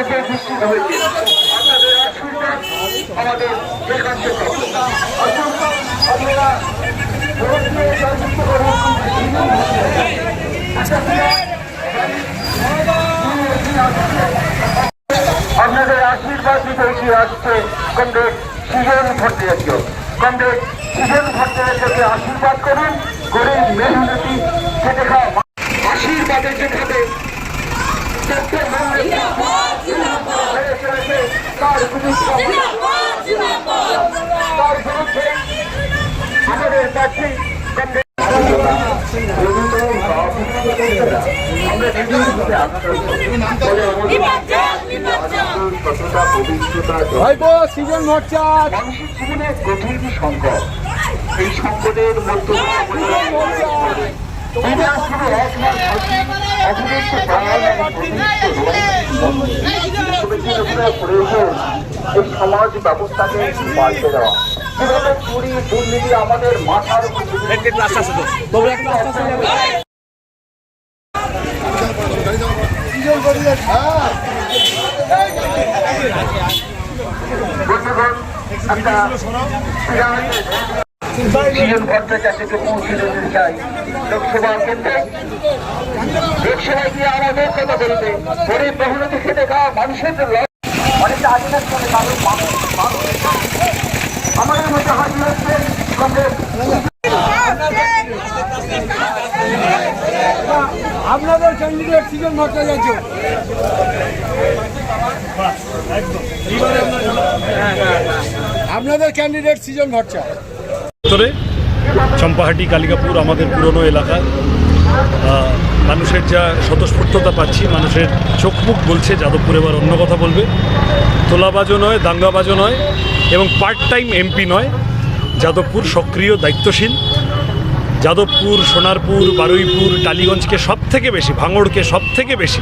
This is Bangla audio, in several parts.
আপনাদের আশীর্বাদ আমাদের একান্ত আপনারা। আপনাদের আশীর্বাদ দিতে এগিয়ে আসছে কমরেড সুজন ভট্টাচার্য কমরেড সুজন ভট্টাচার্যকে আশীর্বাদ করুন, গরিব মেহনতি খেটে খাওয়া মা- আশীর্বাদে যেখানে সত্যের মূল্যে হয়ে চলেছে, তার বিরুদ্ধে তার বিরুদ্ধে আমাদের ভট্টাচার্য মানুষের জীবনে এই সংকটের মধ্যে এক মাস প্রয়োজন এই সমাজ ব্যবস্থাকে পাল্টে দেওয়া। কীভাবে চুরি দুর্নীতি আমাদের মাথার উপর সিজন ভট্টাচার্য বন্ধুগণ একটা সিজন ভট্টাচার্যকে পৌঁছে দিতে চাই লোকসভা কেন্দ্রে। লোকসভায় গিয়ে আমাদের কথা বলবে গরিব বহুনতি খেতে খাওয়া মানুষের আমাদের মধ্যে হাজির হচ্ছে কংগ্রেস আপনাদের ক্যান্ডিডেট সিজন ভট্টাচার্য আপনাদের ক্যান্ডিডেট সিজন ভট্টাচার্য চম্পাহাটি কালিকাপুর আমাদের পুরনো এলাকা। মানুষের যা স্বতঃস্ফূর্ততা পাচ্ছি মানুষের চোখ মুখ বলছে যাদবপুর এবার অন্য কথা বলবে। তোলাবাজও নয় দাঙ্গাবাজও নয় এবং পার্ট টাইম এমপি নয়। যাদবপুর সক্রিয় দায়িত্বশীল। যাদবপুর সোনারপুর বারুইপুর টালিগঞ্জকে সব থেকে বেশি ভাঙড়কে সব থেকে বেশি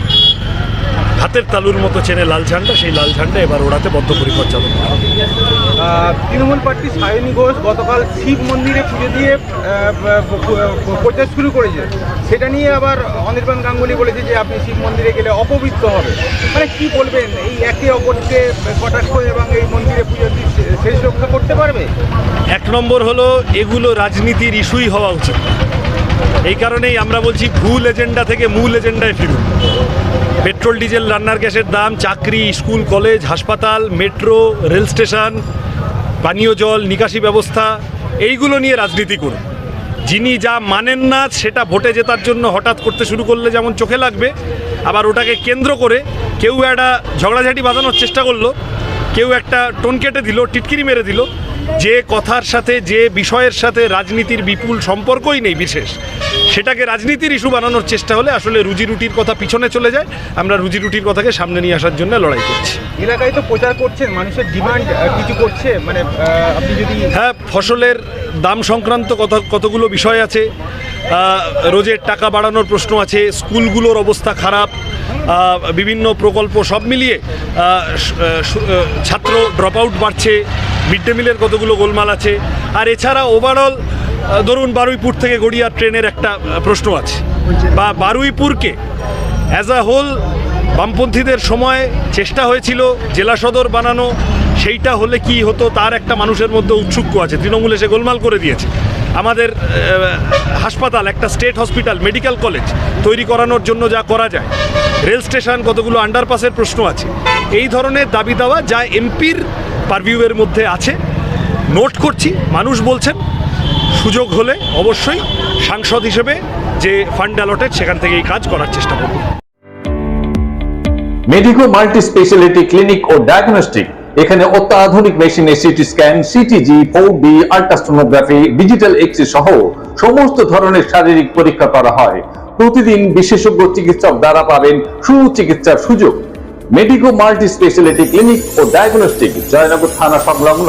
হাতের তালুর মতো চেনে লাল ঝান্ডা সেই লাল ঝান্ডা এবার ওড়াতে বদ্ধপরিকর আহ, তৃণমূল প্রার্থী সায়নী ঘোষ গতকাল শিব মন্দিরে পুজো দিয়ে প্রচার শুরু করেছে। সেটা নিয়ে আবার অনির্বাণ গাঙ্গুলি বলেছে যে আপনি শিব মন্দিরে গেলে অপবিত্র হবে। মানে কি বলবেন? এই একে অপরকে কটাক্ষ এবং এই মন্দিরে পুজো শেষ রক্ষা করতে পারবে? এক নম্বর হলো, এগুলো রাজনীতির ইস্যুই হওয়া উচিত। এই কারণেই আমরা বলছি, ভুল এজেন্ডা থেকে মূল এজেন্ডায় ফিরুন। পেট্রোল, ডিজেল, রান্নার গ্যাসের দাম, চাকরি, স্কুল, কলেজ, হাসপাতাল, মেট্রো, রেল স্টেশন, পানীয় জল, নিকাশি ব্যবস্থা, এইগুলো নিয়ে রাজনীতি করুন। যিনি যা মানেন না সেটা ভোটে জেতার জন্য হঠাৎ করতে শুরু করলে যেমন চোখে লাগবে, আবার ওটাকে কেন্দ্র করে কেউ একটা ঝগড়াঝাটি বাঁধানোর চেষ্টা করল, কেউ একটা টোন কেটে দিল, টিটকিরি মেরে দিল, যে কথার সাথে, যে বিষয়ের সাথে রাজনীতির বিপুল সম্পর্কই নেই বিশেষ। সেটাকে রাজনীতির ইস্যু বানানোর চেষ্টা হলে আসলে রুজি রুটির কথা পিছনে চলে যায়। আমরা রুজি রুটির কথাকে সামনে নিয়ে আসার জন্য লড়াই করছি। এলাকায় তো প্রচার করছেন মানুষের ডিমান্ড কিছু করছে? মানে আপনি যদি হ্যাঁ ফসলের দাম সংক্রান্ত কথা কতগুলো বিষয় আছে। রোজের টাকা বাড়ানোর প্রশ্ন আছে স্কুলগুলোর অবস্থা খারাপ বিভিন্ন প্রকল্প সব মিলিয়ে ছাত্র ড্রপ আউট বাড়ছে মিড ডে মিলের কতগুলো গোলমাল আছে। আর এছাড়া ওভারঅল ধরুন বারুইপুর থেকে গড়িয়া ট্রেনের একটা প্রশ্ন আছে। বা বারুইপুরকে অ্যাজ আ হোল বামপন্থীদের সময় চেষ্টা হয়েছিল জেলা সদর বানানো, সেইটা হলে কি হতো, তার একটা মানুষের মধ্যে উৎসুক্য আছে। তৃণমূল এসে গোলমাল করে দিয়েছে। আমাদের হাসপাতাল, একটা স্টেট হসপিটাল মেডিকেল কলেজ তৈরি করানোর জন্য যা করা যায়। রেল স্টেশন কতগুলো আন্ডারপাসের প্রশ্ন আছে। এই ধরনের দাবি দাওয়া যা এমপির পারভিউয়ের মধ্যে আছে। নোট করছি, মানুষ বলছেন সুযোগ হলে অবশ্যই সাংসদ হিসেবে যে ফান্ড অ্যালটেড সেখান থেকে এই কাজ করার চেষ্টা করব। মেডিকো মাল্টি স্পেশালিটি ক্লিনিক ও ডায়াগনস্টিক এখানে অত্যাধুনিক মেশিনে CT scan, CTG four D ultrasonography digital X সহ সমস্ত ধরনের শারীরিক পরীক্ষা করা হয়। প্রতিদিন বিশেষজ্ঞ চিকিৎসক দ্বারা পাবেন সুচিকিৎসার সুযোগ। মেডিকো মাল্টি স্পেশালিটি ক্লিনিক ও ডায়াগনস্টিক জয়নগর থানা সংলগ্ন।